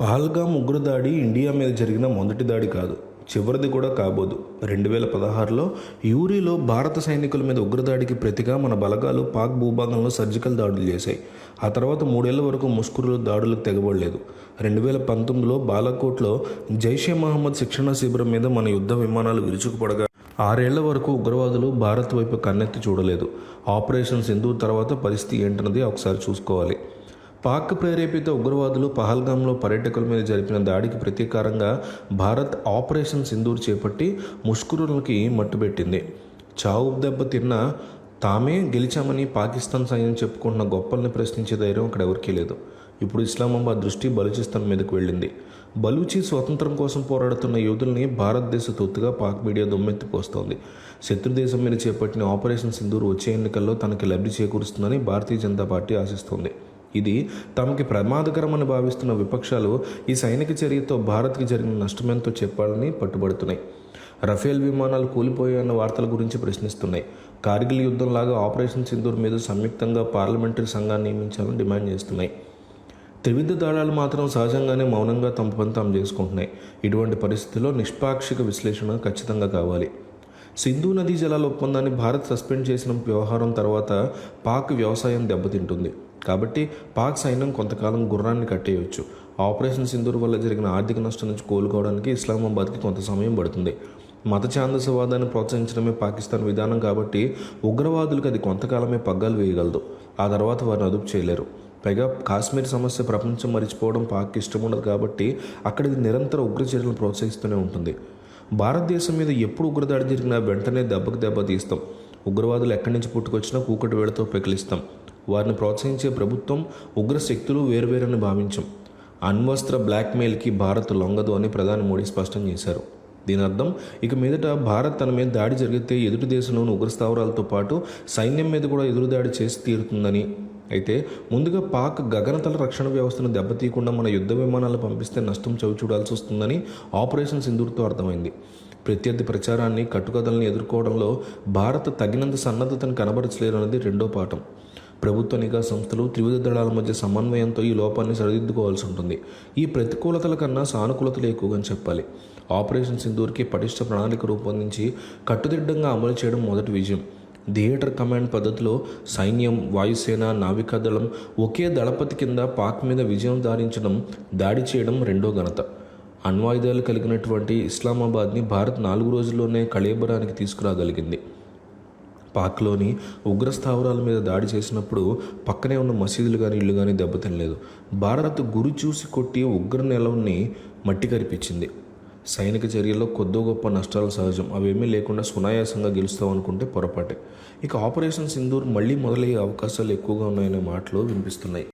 పహల్గామ్ ఉగ్రదాడి ఇండియా మీద జరిగిన మొదటి దాడి కాదు చివరిది కూడా కాబోదు. రెండు వేల పదహారులో యూరిలో భారత సైనికుల మీద ఉగ్రదాడికి ప్రతిగా మన బలగాలు పాక్ భూభాగంలో సర్జికల్ దాడులు చేశాయి. ఆ తర్వాత మూడేళ్ళ వరకు ముస్కురులు దాడులకు తెగబడలేదు. రెండు వేల పంతొమ్మిదిలో బాలాకోట్లో జైషే మహమ్మద్ శిక్షణ శిబిరం మీద మన యుద్ధ విమానాలు విరుచుకుపడగా ఆరేళ్ళ వరకు ఉగ్రవాదులు భారత్ వైపు కన్నెత్తి చూడలేదు. ఆపరేషన్ సింధు తర్వాత పరిస్థితి ఏంటన్నది ఒకసారి చూసుకోవాలి. పాక్ ప్రేరేపిత ఉగ్రవాదులు పహల్గాంలో పర్యాటకుల మీద జరిపిన దాడికి ప్రతీకారంగా భారత్ ఆపరేషన్ సింధూర్ చేపట్టి ముష్కరులకి మట్టుబెట్టింది. చావు దెబ్బ తిన్న తామే గెలిచామని పాకిస్తాన్ సైన్యం చెప్పుకుంటున్న గొప్పల్ని ప్రశ్నించే ధైర్యం అక్కడ ఎవరికీ లేదు. ఇప్పుడు ఇస్లామాబాద్ దృష్టి బలూచిస్తాన్ మీదకు వెళ్ళింది. బలూచి స్వతంత్రం కోసం పోరాడుతున్న యోధుల్ని భారతదేశ తొత్తుగా పాక్ మీడియా దుమ్మెత్తిపోస్తోంది శత్రుదేశం మీద చేపట్టిన ఆపరేషన్ సింధూర్ వచ్చే ఎన్నికల్లో తనకి లబ్ధి చేకూరుస్తుందని భారతీయ జనతా పార్టీ ఆశిస్తోంది. ఇది తమకి ప్రమాదకరమని భావిస్తున్న విపక్షాలు ఈ సైనిక చర్యతో భారత్కి జరిగిన నష్టమెంతో చెప్పాలని పట్టుబడుతున్నాయి. రఫేల్ విమానాలు కూలిపోయాయన్న వార్తల గురించి ప్రశ్నిస్తున్నాయి. కార్గిల్ యుద్ధంలాగా ఆపరేషన్ సింధూర్ మీద సంయుక్తంగా పార్లమెంటరీ సంఘాన్ని నియమించాలని డిమాండ్ చేస్తున్నాయి. త్రివిధ దళాలు మాత్రం సహజంగానే మౌనంగా తమ పని తాము చేసుకుంటున్నాయి. ఇటువంటి పరిస్థితుల్లో నిష్పాక్షిక విశ్లేషణ ఖచ్చితంగా కావాలి. సింధు నదీ జలాల ఒప్పందాన్ని భారత్ సస్పెండ్ చేసిన వ్యవహారం తర్వాత పాక్ వ్యవసాయం దెబ్బతింటుంది. కాబట్టి పాక్ సైన్యం కొంతకాలం గుర్రాన్ని కట్టేయవచ్చు ఆపరేషన్ సింధూర్ వల్ల జరిగిన ఆర్థిక నష్టం నుంచి కోలుకోవడానికి ఇస్లామాబాద్కి కొంత సమయం పడుతుంది. మత ఛాందసవాదాన్ని ప్రోత్సహించడమే పాకిస్తాన్ విధానం కాబట్టి ఉగ్రవాదులకు అది కొంతకాలమే పగ్గాలు వేయగలదు. ఆ తర్వాత వారిని అదుపు చేయలేరు. పైగా కాశ్మీర్ సమస్య ప్రపంచం మరిచిపోవడం పాక్ ఇష్టం ఉండదు కాబట్టి అక్కడిది నిరంతర ఉగ్ర చర్యలను ప్రోత్సహిస్తూనే ఉంటుంది. భారతదేశం మీద ఎప్పుడు ఉగ్రదాడి జరిగినా వెంటనే దెబ్బకు దెబ్బ తీస్తాం ఉగ్రవాదులు ఎక్కడి నుంచి పుట్టుకొచ్చినా కూకటి వేళతో పెకిలిస్తాం. వారిని ప్రోత్సహించే ప్రభుత్వం ఉగ్ర శక్తులు వేరువేరని భావించాం. అణ్వస్త్ర బ్లాక్మెయిల్కి భారత్ లొంగదు అని ప్రధాని మోడీ స్పష్టం చేశారు. దీని అర్థం ఇక మీదట భారత్ తన మీద దాడి జరిగితే ఎదుటి దేశంలోని ఉగ్ర స్థావరాలతో పాటు సైన్యం మీద కూడా ఎదురు దాడి చేసి తీరుతుందని. అయితే ముందుగా పాక్ గగనతల రక్షణ వ్యవస్థను దెబ్బతీయకుండా మన యుద్ధ విమానాలు పంపిస్తే నష్టం చవి చూడాల్సి వస్తుందని ఆపరేషన్ సింధూర్తో అర్థమైంది. ప్రత్యర్థి ప్రచారాన్ని కట్టుకథల్ని ఎదుర్కోవడంలో భారత్ తగినంత సన్నద్ధతను కనబరచలేరన్నది రెండో పాఠం. ప్రభుత్వ నిఘా సంస్థలు త్రివిధ దళాల మధ్య సమన్వయంతో ఈ లోపాన్ని సరిదిద్దుకోవాల్సి ఉంటుంది. ఈ ప్రతికూలతల కన్నా సానుకూలతలు ఎక్కువగా చెప్పాలి. ఆపరేషన్ సింధూర్కి పటిష్ట ప్రణాళిక రూపొందించి కట్టుదిడ్డంగా అమలు చేయడం మొదటి విజయం. థియేటర్ కమాండ్ పద్ధతిలో సైన్యం వాయుసేన నావికాదళం ఒకే దళపతి కింద పాక్ మీద విజయం దారించడం దాడి చేయడం రెండో ఘనత. అణ్వాయుధాలు కలిగినటువంటి ఇస్లామాబాద్ని భారత్ నాలుగు రోజుల్లోనే కళేబరానికి తీసుకురాగలిగింది. పాక్లోని ఉగ్ర స్థావరాల మీద దాడి చేసినప్పుడు పక్కనే ఉన్న మసీదులు కానీ ఇల్లు కానీ దెబ్బతినలేదు భారత్ గురి చూసి కొట్టి ఉగ్ర నెలవుని మట్టి కరిపించింది. సైనిక చర్యల్లో కొద్దో గొప్ప నష్టాలు సహజం. అవేమీ లేకుండా సునాయాసంగా గెలుస్తాం అనుకుంటే పొరపాటే. ఇక ఆపరేషన్ సింధూర్ మళ్ళీ మొదలయ్యే అవకాశాలు ఎక్కువగా ఉన్నాయనే మాటలు వినిపిస్తున్నాయి.